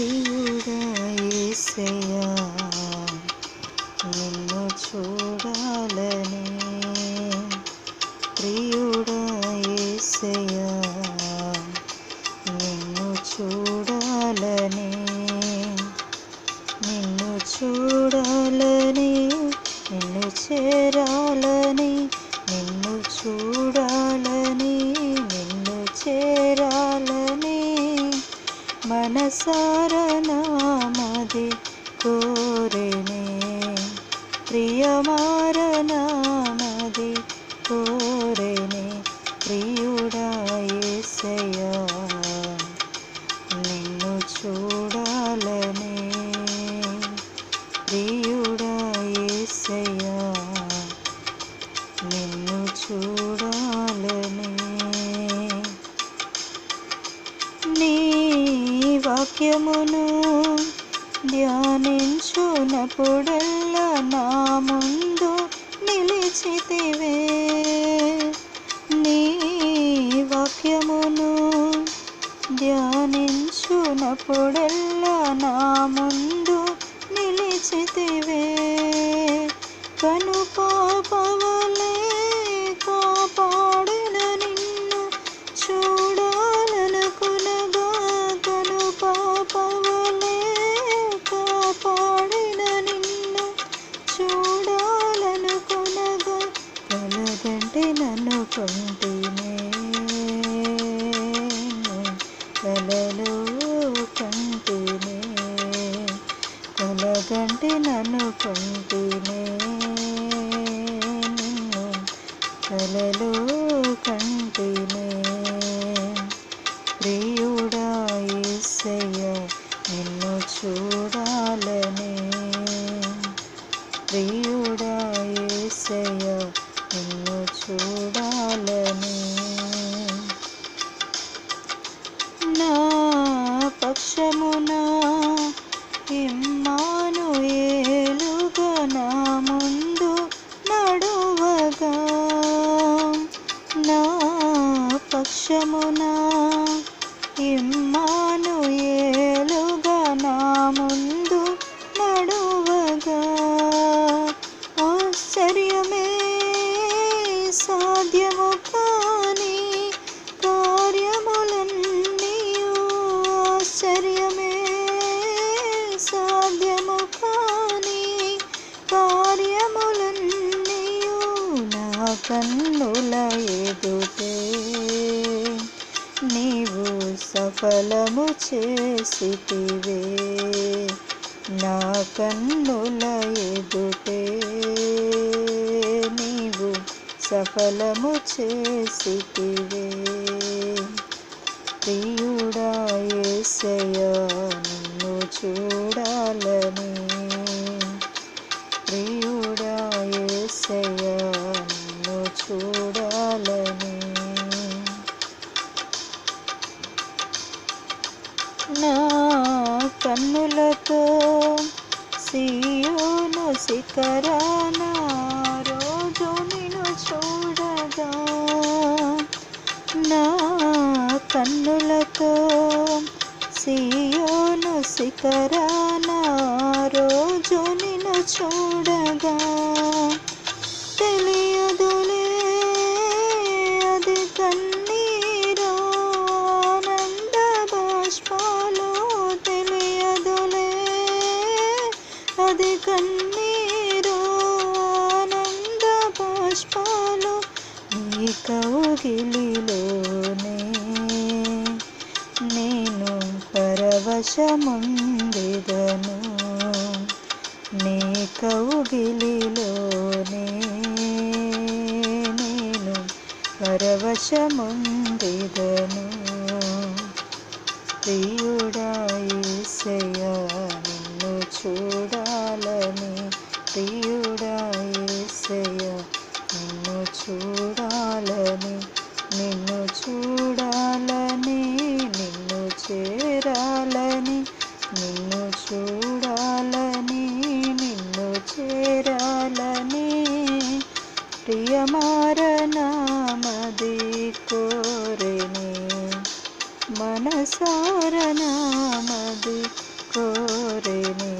ప్రియుడా యేసయ్యా నిన్ను చూడాలని మనసారనామది కోరినే. ప్రియమారనామది కోరినే. ప్రియుడా నిన్ను చూడాలనే. ప్రియుడ వాక్యమును ధ్యానించునప్పుడల్లా నా ముందు నిలిచితివే. నీ వాక్యమును ధ్యానించునప్పుడల్లా నా ముందు నిలిచితివే. కను కొంటినే కలలో కంటినే. కలగంటి నన్ను కొంటినే. నిన్ను కలలో కంటినే. ప్రియుడా యేసయ్య నిన్ను చూడాలని. ప్రియుడా యేసయ్య నిన్ను చూ যমুনা సఫలము చేసితివే. నా కన్నుల ఎదుటే నీవు సఫలము చేసితివే. ప్రియుడా యేసయ్యా నిన్ను చూడాలని కన్నులతో సీయోను శిఖరాన రోజు నిన్ను చూడగా. నా కన్నులతో సీయోను శిఖరాన రోజు నిన్ను చూడగా. కన్నీరు ఆనంద పుష్పాలు నీ కౌగిలిలోనే నేను పరవశముందిదను నీ కౌగిలిలోనే నేను పరవశముందిదను ప్రియుడా యేసయ్యా నిన్ను చూడా ప్రియుడాయేసయ నిన్ను చూడాలని నిన్ను చూడాలని నిన్ను చేరాలని నిన్ను చూడాలని నిన్ను చేరాలని. ప్రియమారనామది కోరిని మనసారనామది కోరిని